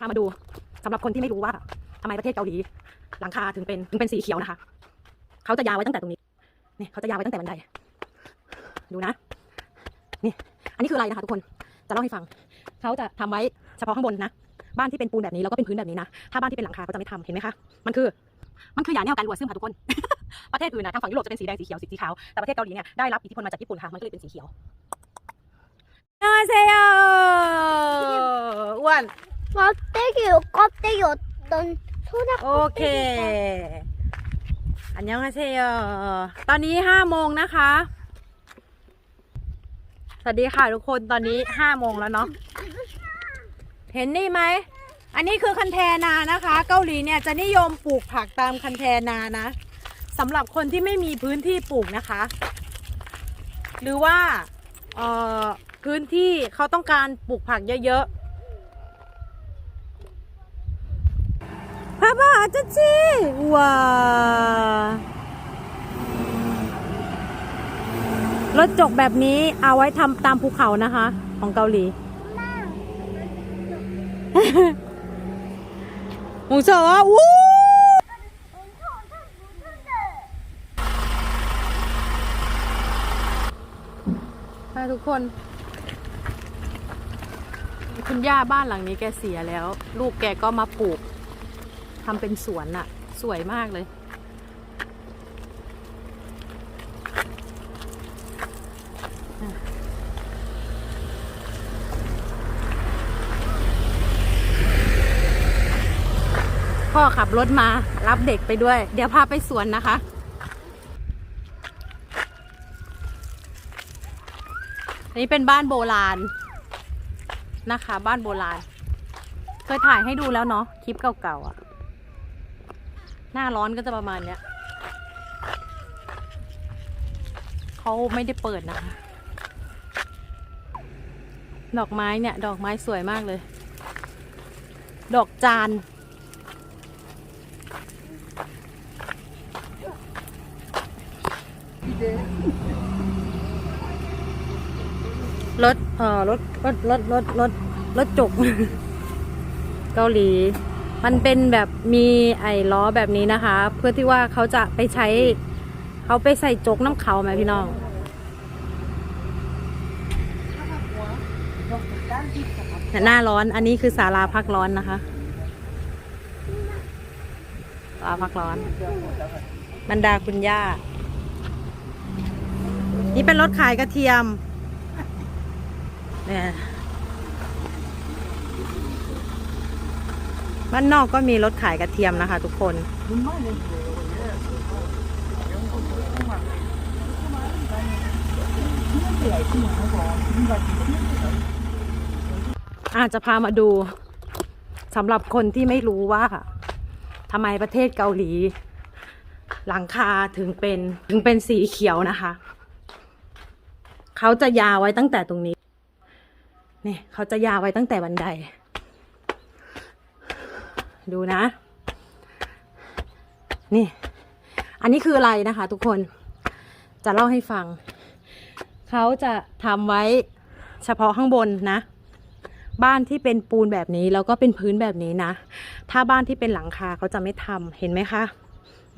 พามาดูสำหรับคนที่ไม่รู้ว่าทำไมประเทศเกาหลีหลังคาถึงเป็นถึงเป็นสีเขียวนะคะ เขาจะยาวไว้ตั้งแต่ตรงนี้นี่เขาจะยาวไว้ตั้งแต่บันไดดูนะ นี่ อันนี้คืออะไรนะคะทุกคนจะเล่าให้ฟัง เขาจะทำไว้เฉพาะข้างบนนะบ้านที่เป็นปูนแบบนี้แล้วก็เป็นพื้นแบบนี้นะถ้าบ้านที่เป็นหลังคาเขาจะไม่ทำเห็นไหมคะมันคือมันคืออย่าแนวการรัวซึมค่ะทุกคน ประเทศอื่นนะทางฝั่งยุโรปจะเป็นสีแดงสีเขียวสีขาวแต่ประเทศเกาหลีเนี่ยได้รับอิทธิพลมาจากญี่ปุ่นค่ะมันก็เลยเป็นสีเขียวนาเซโออ้วน 막대기 껍데기 어떤 소라 โอเค อันยังอาเซโยตอนนี้ห้าโมงนะคะ สวัสดีค่ะทุกคน ตอนนี้ห้าโมงแล้วเนาะ เห็นนี่ไหม อันนี้คือคันแทนานะคะ เกาหลีเนี่ยจะนิยมปลูกผักตามคันแทนานะสำหรับคนที่ไม่มีพื้นที่ปลูกนะคะ หรือว่าเอ่อพื้นที่เขาต้องการปลูกผักเยอะๆ 봐봐 아저씨 우와รถจกแบบนี้เอาไว้ทำตามภูเขานะคะ ของเกาหลี หมูเสอวู้ค่ะทุกคน คุณย่าบ้านหลังนี้แกเสียแล้ว ลูกแกก็มาปลูก ทำเป็นสวนอะสวยมากเลย พ่อขับรถมารับเด็กไปด้วย เดี๋ยวพาไปสวนนะคะอันนี้เป็นบ้านโบราณนะคะ บ้านโบราณ เคยถ่ายให้ดูแล้วเนาะคลิปเก่าๆอะ่ะ หน้าร้อนก็จะประมาณเนี้ยเขาไม่ได้เปิดนะคะ ดอกไม้เนี่ย ดอกไม้สวยมากเลย ดอกจานรถเอ่อรถรถรถรถรถรถจุก เกาหลี มันเป็นแบบมีไอ้ล้อแบบนี้นะคะ เพื่อที่ว่าเขาจะไปใช้ เขาไปใส่จกน้ำเขาไหมพี่น้องหน้าร้อนอันนี้คือศาลาพักร้อนนะคะศาลาพักร้อน บรรดาคุณย่า นี่เป็นรถขายกระเทียมเนี่ย บ้านนอกก็มีรถขายกระเทียมนะคะ ทุกคน อาจจะพามาดูสำหรับคนที่ไม่รู้ว่าทำไมประเทศเกาหลี หลังคาถึงเป็นถึงเป็นสีเขียวนะคะ เขาจะยาไว้ตั้งแต่ตรงนี้ นี่เขาจะยาไว้ตั้งแต่บันได ดูนะ นี่ อันนี้คืออะไรนะคะ ทุกคนจะเล่าให้ฟัง เขาจะทำไว้เฉพาะข้างบนนะ บ้านที่เป็นปูนแบบนี้แล้วก็เป็นพื้นแบบนี้นะ ถ้าบ้านที่เป็นหลังคาเขาจะไม่ทำเห็นไหมคะ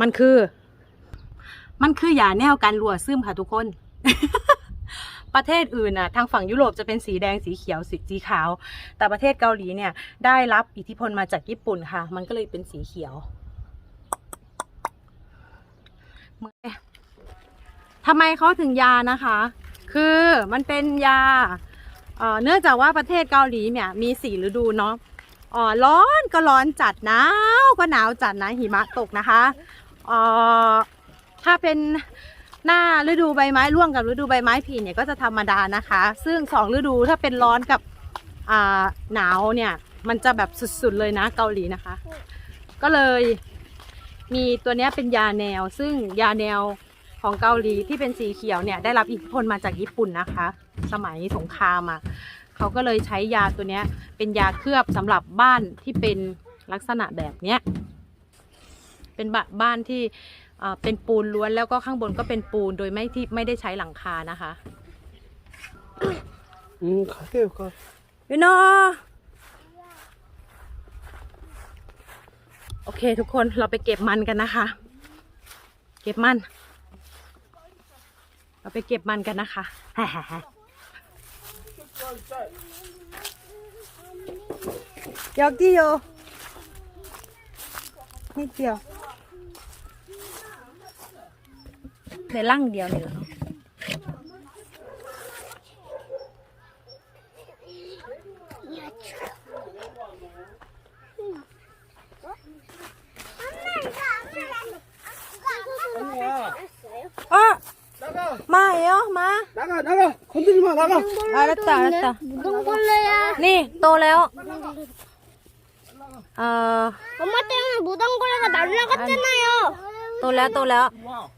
มันคือ มันคือหยาแนวกันรั่วซึมค่ะทุกคน ประเทศอื่นน่ะทางฝั่งยุโรปจะเป็นสีแดงสีเขียวสีสีขาว แต่ประเทศเกาหลีเนี่ยได้รับอิทธิพลมาจากญี่ปุ่นค่ะ มันก็เลยเป็นสีเขียวทำไมเขาถึงยานะคะ คือมันเป็นยาเนื่องจากว่าประเทศเกาหลีเนี่ยมีสี่ฤดูเนาะอ่อร้อนก็ร้อนจัดหนาวก็หนาวจัดนะหิมะตกนะคะอ่อถ้าเป็น หน้าฤดูใบไม้ร่วงกับฤดูใบไม้ผลิเนี่ยก็จะธรรมดานะคะ ซึ่งสองฤดูถ้าเป็นร้อนกับหนาวเนี่ยมันจะแบบสุดๆเลยนะเกาหลีนะคะ ก็เลยมีตัวนี้เป็นยาแนว ซึ่งยาแนวของเกาหลีที่เป็นสีเขียวเนี่ยได้รับอิทธิพลมาจากญี่ปุ่นนะคะ สมัยสงครามอะเขาก็เลยใช้ยาตัวนี้เป็นยาเคลือบสำหรับบ้านที่เป็นลักษณะแบบเนี้ยเป็นบบ้านที่ เอ่อเป็นปูนล้วนแล้วก็ข้างบนก็เป็นปูนโดยไม่ที่ไม่ได้ใช้หลังคานะคะ 음, 가세요, 가. you know โอเค ทุกคนเราไปเก็บมันกันนะคะ เก็บมัน เราไปเก็บมันกันนะคะ ยอกที่โย ในร่างเดียวนี่แหละ 어, 알았어요? 마예요, 마. 나가 나가 건드리지 마 나가 알았다, 알았다. 무당벌레야. 네, 또 레요. 어, 엄마 때문에 무당벌레가 날라갔잖아요. 또 레요, 또 레요. 와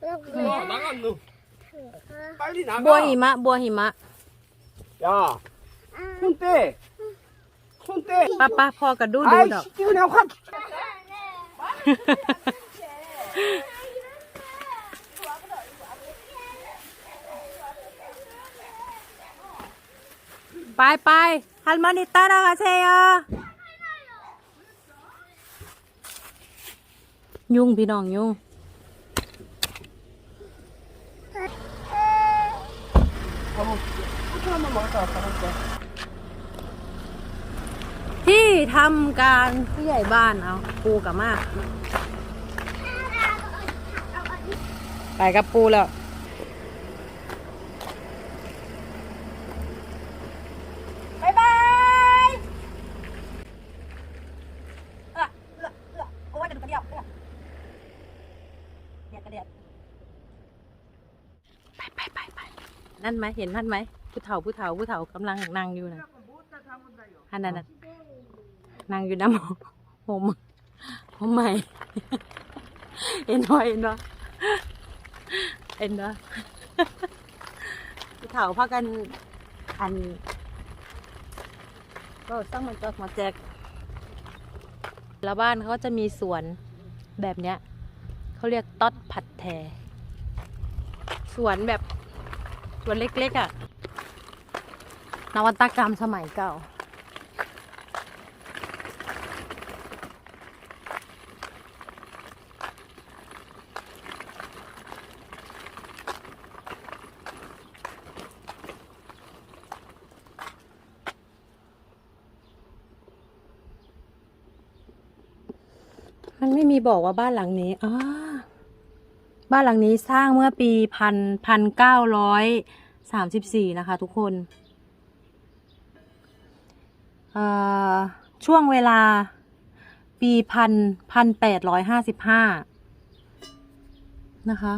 나가 너 빨리 나가 뭐หิมะ, 뭐หิมะ. 야손 손떼 빠빠, 포가 두, 두, 아이 두. 씨 그냥 확 ไปไปฮันมานิตาดากาเซยยุ่งพี่น้องยุ่ง ที่ทำการผู้ใหญ่บ้านเอาปูกับมาก ไปกับปูแล้ว บ๊ายเออเลือเลือกกูจะดูกรเดียวเดี่ยวกรเดี่ยวไปไปไปไปนั่นไหมเห็นนั่นไหม เฒ่าผู้เฒ่าผู้เฒ่ากำลังนั่งอยู่นะอันนั้นน่ะนั่งอยู่น้ำผมผมใหม่เห็นบ่เห็นบ่เห็นบ่ผู้เฒ่าพากันอันก็ต้องมันก็มาแจกแล้วบ้านเขาจะมีสวนแบบเนี้ยเขาเรียกต๊อดผัดแทสวนแบบสวนเล็กๆอะ่ะ นวัตกรรมสมัยเก่า มันไม่มีบอกว่าบ้านหลังนี้อ่าบ้านหลังนี้สร้างเมื่อปีพันพันเก้าร้อยสามสิบสี่นะคะทุกคน ช่วงเวลาปีพันพันแปดร้อยห้าสิบห้านะคะ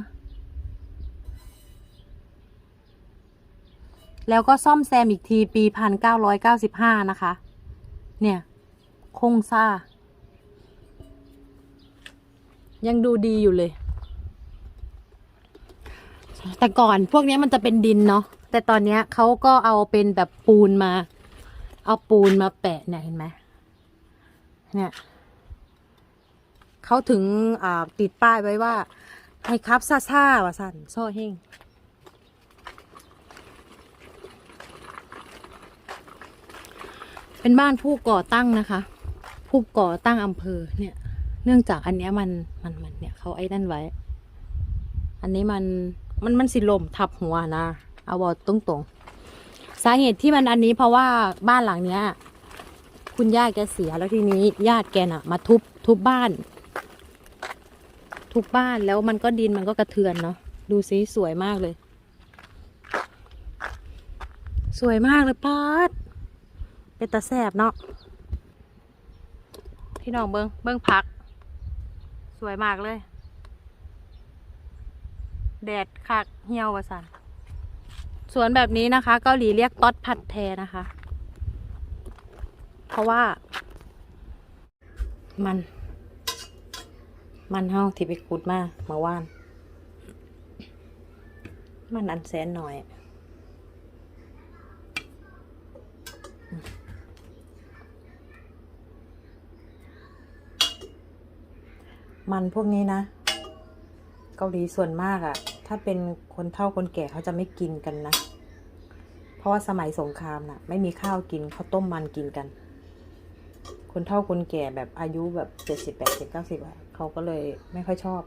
แล้วก็ซ่อมแซมอีกทีปีพันเก้าร้อยเก้าสิบห้านะคะ เนี่ยคงซ่า ยังดูดีอยู่เลย แต่ก่อนพวกนี้มันจะเป็นดินเนาะแต่ตอนเนี้ยเขาก็เอาเป็นแบบปูนมา เอาปูนมาแปะเนี่ยเห็นไหมเนี่ยเขาถึงติดป้ายไว้ว่า ให้ครับซ่าซ่าว่าสันโซ่เฮงเป็นบ้านผู้ก่อตั้งนะคะ ผู้ก่อตั้งอำเภอเนี่ย เนื่องจากอันเนี้ยมันมันมันเนี่ยเขาไอ้นั่นไว้ อันนี้มันมันมันสิลมทับหัวนะ เอาบอกตรงตรงๆ สาเหตุที่มันอันนี้เพราะว่าบ้านหลังเนี้ย คุณย่าแกเสียแล้วทีนี้ญาติแกน่ะ มาทุบทุบบ้าน ทุบบ้านแล้วมันก็ดินมันก็กระเทือนเนาะดูสิสวยมากเลย สวยมากเลยป๊าดเป็นตาแสบเนาะพี่น้องเบิงเบิงพัก สวยมากเลย แดดคักเหี่ยววะสัน สวนแบบนี้นะคะ เกาหลีเรียกต๊อดผัดแทนะคะ เพราะว่า มัน มันเฮาที่ไปขุดมาเมื่อวาน มันอันแสนหน่อยมันพวกนี้นะ เกาหลีส่วนมากอะ ถ้าเป็นคนเฒ่าคนแก่เขาจะไม่กินกันนะ เพราะว่าสมัยสงครามน่ะ ไม่มีข้าวกินเขาต้มมันกินกัน คนเฒ่าคนแก่แบบอายุแบบเจ็ดสิบแปดสิบเก้าสิบอะเขาก็เลยไม่ค่อยชอบ